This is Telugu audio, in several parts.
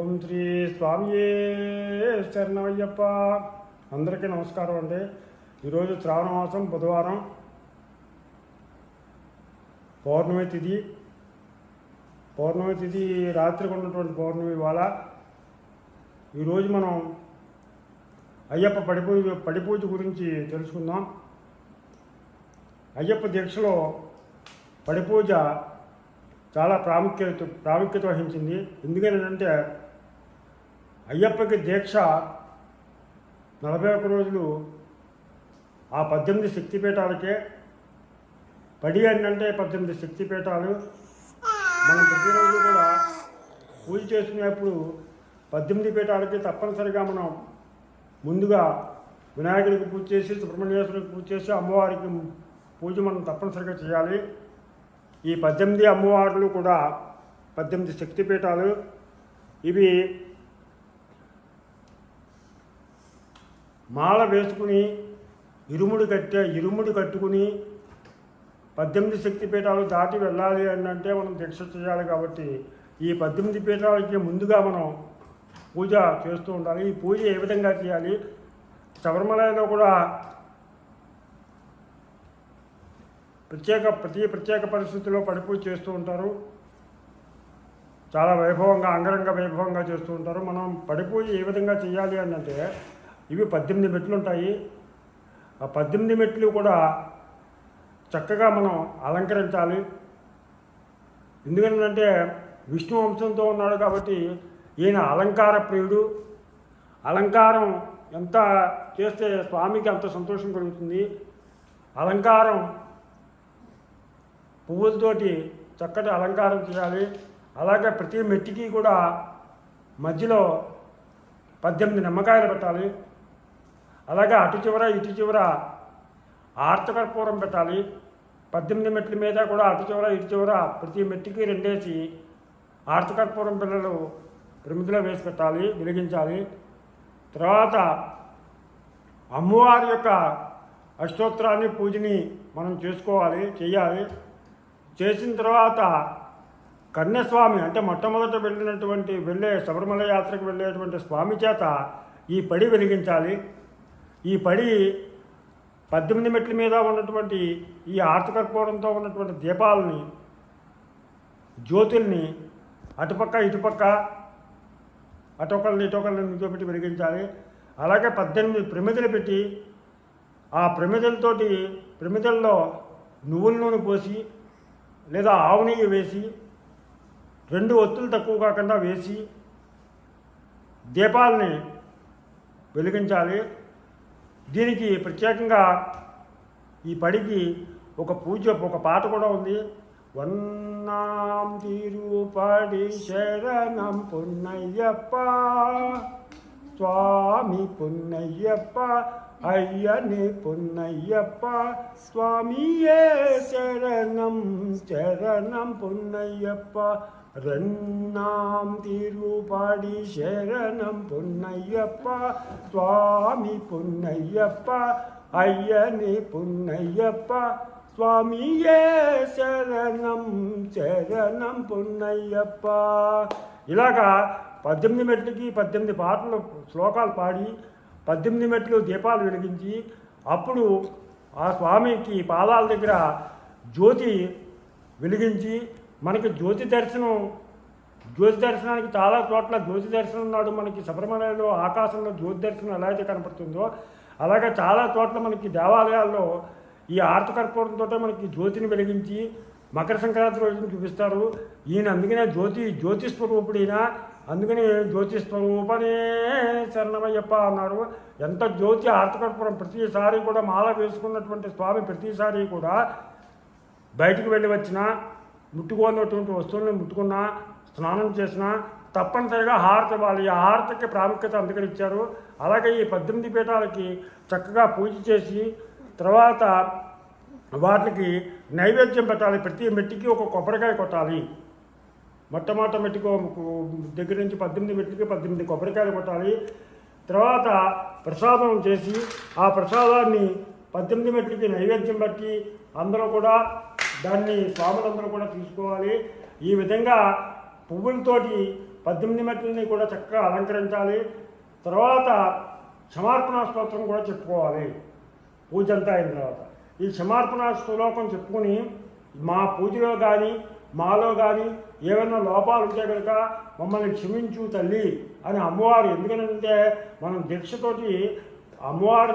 ఓం శ్రీ స్వామియే శరణమయ్యప్ప. అందరికీ నమస్కారం అండి. ఈరోజు శ్రావణ మాసం బుధవారం పౌర్ణమి తిథి పౌర్ణమి తిథి రాత్రికి ఉన్నటువంటి పౌర్ణమి ఇవాళ. ఈరోజు మనం అయ్యప్ప పడిపూజ పడిపూజ గురించి తెలుసుకుందాం. అయ్యప్ప దీక్షలో పడిపూజ చాలా ప్రాముఖ్యత ప్రాముఖ్యత వహించింది. ఎందుకనంటే అయ్యప్పకి దీక్ష నలభై ఒక్క రోజులు ఆ పద్దెనిమిది శక్తిపీఠాలకే. పడి అంటే పద్దెనిమిది శక్తిపీఠాలు. మనం ప్రతిరోజు కూడా పూజ చేసుకునేప్పుడు పద్దెనిమిది పీఠాలకి తప్పనిసరిగా మనం ముందుగా వినాయకుడికి పూజ చేసి సుబ్రహ్మణ్యేశ్వరికి పూజ చేసి అమ్మవారికి పూజ మనం తప్పనిసరిగా చేయాలి. ఈ పద్దెనిమిది అమ్మవార్లు కూడా పద్దెనిమిది శక్తిపీఠాలు. ఇవి మాల వేసుకుని ఇరుముడు కట్టే ఇరుముడు కట్టుకుని పద్దెనిమిది శక్తి పీఠాలు దాటి వెళ్ళాలి అని అంటే మనం దీక్ష చేయాలి కాబట్టి ఈ పద్దెనిమిది పీఠాలకి ముందుగా మనం పూజ చేస్తూ ఉండాలి. ఈ పూజ ఏ విధంగా చేయాలి? శబరిమలలో కూడా ప్రత్యేక ప్రతి ప్రత్యేక పరిస్థితుల్లో పడిపూజ చేస్తూ ఉంటారు. చాలా వైభవంగా అంగరంగ వైభవంగా చేస్తూ ఉంటారు. మనం పడిపూజ ఏ విధంగా చేయాలి అన్నంటే అంటే ఇవి పద్దెనిమిది మెట్లు ఉంటాయి. ఆ పద్దెనిమిది మెట్లు కూడా చక్కగా మనం అలంకరించాలి. ఎందుకంటే విష్ణు వంశంతో ఉన్నాడు కాబట్టి ఈయన అలంకార ప్రియుడు. అలంకారం ఎంత చేస్తే స్వామికి అంత సంతోషం కలుగుతుంది. అలంకారం పువ్వులతోటి చక్కటి అలంకారం చేయాలి. అలాగే ప్రతి మెట్టికి కూడా మధ్యలో పద్దెనిమిది నిమ్మకాయలు పెట్టాలి. అలాగే అటు చివర ఇటు చివర ఆర్తకర్పూరం పెట్టాలి. పద్దెనిమిది మెట్ల మీద కూడా అటు చివర ఇటు చివర ప్రతి మెట్టికి రెండేసి ఆర్తకర్పూరం పిల్లలు ప్రమిదిలో వేసి పెట్టాలి వెలిగించాలి. తర్వాత అమ్మవారి యొక్క అష్టోత్తరాన్ని పూజని మనం చేసుకోవాలి చేయాలి. చేసిన తర్వాత కన్యస్వామి అంటే మొట్టమొదట వెళ్ళినటువంటి వెళ్ళే శబరిమల యాత్రకు వెళ్ళేటువంటి స్వామి చేత ఈ పడి వెలిగించాలి. ఈ పడి పద్దెనిమిది మెట్ల మీద ఉన్నటువంటి ఈ ఆర్తకర్పూరంతో ఉన్నటువంటి దీపాలని జ్యోతుల్ని అటుపక్క ఇటుపక్క అటొకరిని ఇటొకరిని నిల్చోబెట్టి వెలిగించాలి. అలాగే పద్దెనిమిది ప్రమిదలు పెట్టి ఆ ప్రమిదలతోటి ప్రమిదల్లో నువ్వుల నూనె పోసి లేదా ఆవు నెయ్యి వేసి రెండు ఒత్తులు తక్కువ కాకుండా వేసి దీపాలని వెలిగించాలి. దీనికి ప్రత్యేకంగా ఈ పడికి ఒక పూజ ఒక పాట కూడా ఉంది. వన్నాం తిరుపడి శరణం పున్నయ్యప్ప స్వామి పున్నయ్యప్ప అయ్యని పున్నయ్యప్ప స్వామియే శరణం శరణం పున్నయ్యప్ప ரெண்ணாம் திருப்பாடி சரணம் பொன்னையப்பா சுவாமி பொன்னையப்பா ஐயனே பொன்னையப்பா స్వామియే శరణం శరణం పున్నయ్యప్ప ఇలాగా పద్దెనిమిది మెట్లకి పద్దెనిమిది పాటలు శ్లోకాలు పాడి పద్దెనిమిది మెట్లు దీపాలు వెలిగించి అప్పుడు ఆ స్వామికి పాదాల దగ్గర జ్యోతి వెలిగించి మనకి జ్యోతి దర్శనం జ్యోతి దర్శనానికి చాలా చోట్ల జ్యోతి దర్శనం నాడు మనకి శబరిమలలో ఆకాశంలో జ్యోతి దర్శనం ఎలా అయితే కనపడుతుందో అలాగే చాలా చోట్ల మనకి దేవాలయాల్లో ఈ ఆర్తకర్పూరంతో మనకి జ్యోతిని వెలిగించి మకర సంక్రాంతి రోజున చూపిస్తారు. ఈయన అందుకనే జ్యోతి జ్యోతి స్వరూపుడైన అందుకని జ్యోతి స్వరూపనే శరణమయ్యప్ప అన్నారు ఎంత జ్యోతి ఆర్తకర్పురం ప్రతిసారి కూడా మాల వేసుకున్నటువంటి స్వామి ప్రతిసారి కూడా బయటికి వెళ్ళి వచ్చిన ముట్టుకోనటువంటి వస్తువులను ముట్టుకున్నా స్నానం చేసినా తప్పనిసరిగా హారతి ఇవ్వాలి. ఈ హారతికి ప్రాముఖ్యత అందుకని ఇచ్చారు. అలాగే ఈ పద్దెనిమిది పీఠాలకి చక్కగా పూజ చేసి తర్వాత వాటికి నైవేద్యం పెట్టాలి. ప్రతి మెట్టికి ఒక కొబ్బరికాయ కొట్టాలి. మొట్టమొదటి మెట్టుకు దగ్గర నుంచి పద్దెనిమిది మెట్టుకి పద్దెనిమిది కొబ్బరికాయలు కొట్టాలి. తర్వాత ప్రసాదం చేసి ఆ ప్రసాదాన్ని పద్దెనిమిది మెట్లకి నైవేద్యం బట్టి అందరూ కూడా దాన్ని స్వాములందరూ కూడా తీసుకోవాలి. ఈ విధంగా పువ్వులతోటి పద్దెనిమిది మెట్లని కూడా చక్కగా అలంకరించాలి. తర్వాత క్షమార్పణ స్తోత్రం కూడా చెప్పుకోవాలి. పూజ అంతా అయిన తర్వాత. ఈ క్షమార్పణ శ్లోకం చెప్పుకొని మా పూజలో కానీ మాలో కానీ ఏమైనా లోపాలు ఉంటే కనుక మమ్మల్ని క్షమించు తల్లి అని అమ్మవారు ఎందుకంటే మనం దీక్షతోటి అమ్మవారి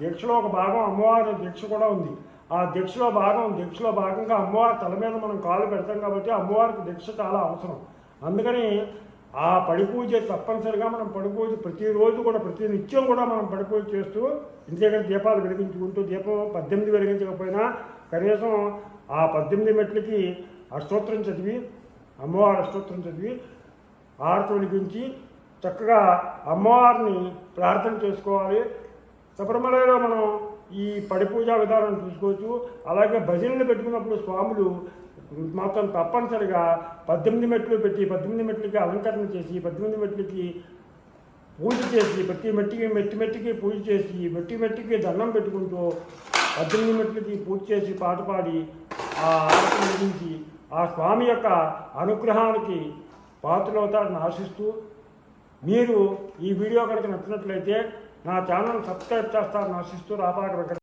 దీక్షలో ఒక భాగం అమ్మవారి దీక్ష కూడా ఉంది. ఆ దీక్షలో భాగం దీక్షలో భాగంగా అమ్మవారి తల మీద మనం కాలు పెడతాం కాబట్టి అమ్మవారికి దీక్ష చాలా అవసరం. అందుకని ఆ పడి పూజ తప్పనిసరిగా మనం పడిపూజ ప్రతిరోజు కూడా ప్రతి నిత్యం కూడా మనం పడిపూజ చేస్తూ ఇంటి దగ్గర దీపాలు వెలిగించుకుంటూ దీపం పద్దెనిమిది వెలిగించకపోయినా కనీసం ఆ పద్దెనిమిది మెట్లకి అష్టోత్తరం చదివి అమ్మవారి అష్టోత్తరం చదివి ఆరతి వెలిగించి చక్కగా అమ్మవారిని ప్రార్థన చేసుకోవాలి. శబరిమలలో మనం ఈ పడి పూజా విధానం చూసుకోవచ్చు. అలాగే భజనలు పెట్టుకున్నప్పుడు స్వాములు మాత్రం తప్పనిసరిగా పద్దెనిమిది మెట్లు పెట్టి పద్దెనిమిది మెట్లకి అలంకరణ చేసి పద్దెనిమిది మెట్లకి పూజ చేసి ప్రతి మెట్టికి మెట్టి మెట్టికి పూజ చేసి మెట్టి మెట్టికి దండం పెట్టుకుంటూ పద్దెనిమిది మెట్లకి పూజ చేసి పాట పాడి ఆ ఆరతి నిర్మించి ఆ స్వామి యొక్క అనుగ్రహానికి పాత్రలవుతారని ఆశిస్తూ మీరు ఈ వీడియో కనుక నచ్చినట్లయితే నా ఛానల్ సబ్స్క్రైబ్ చేస్తారని ఆశిస్తూ రాపాక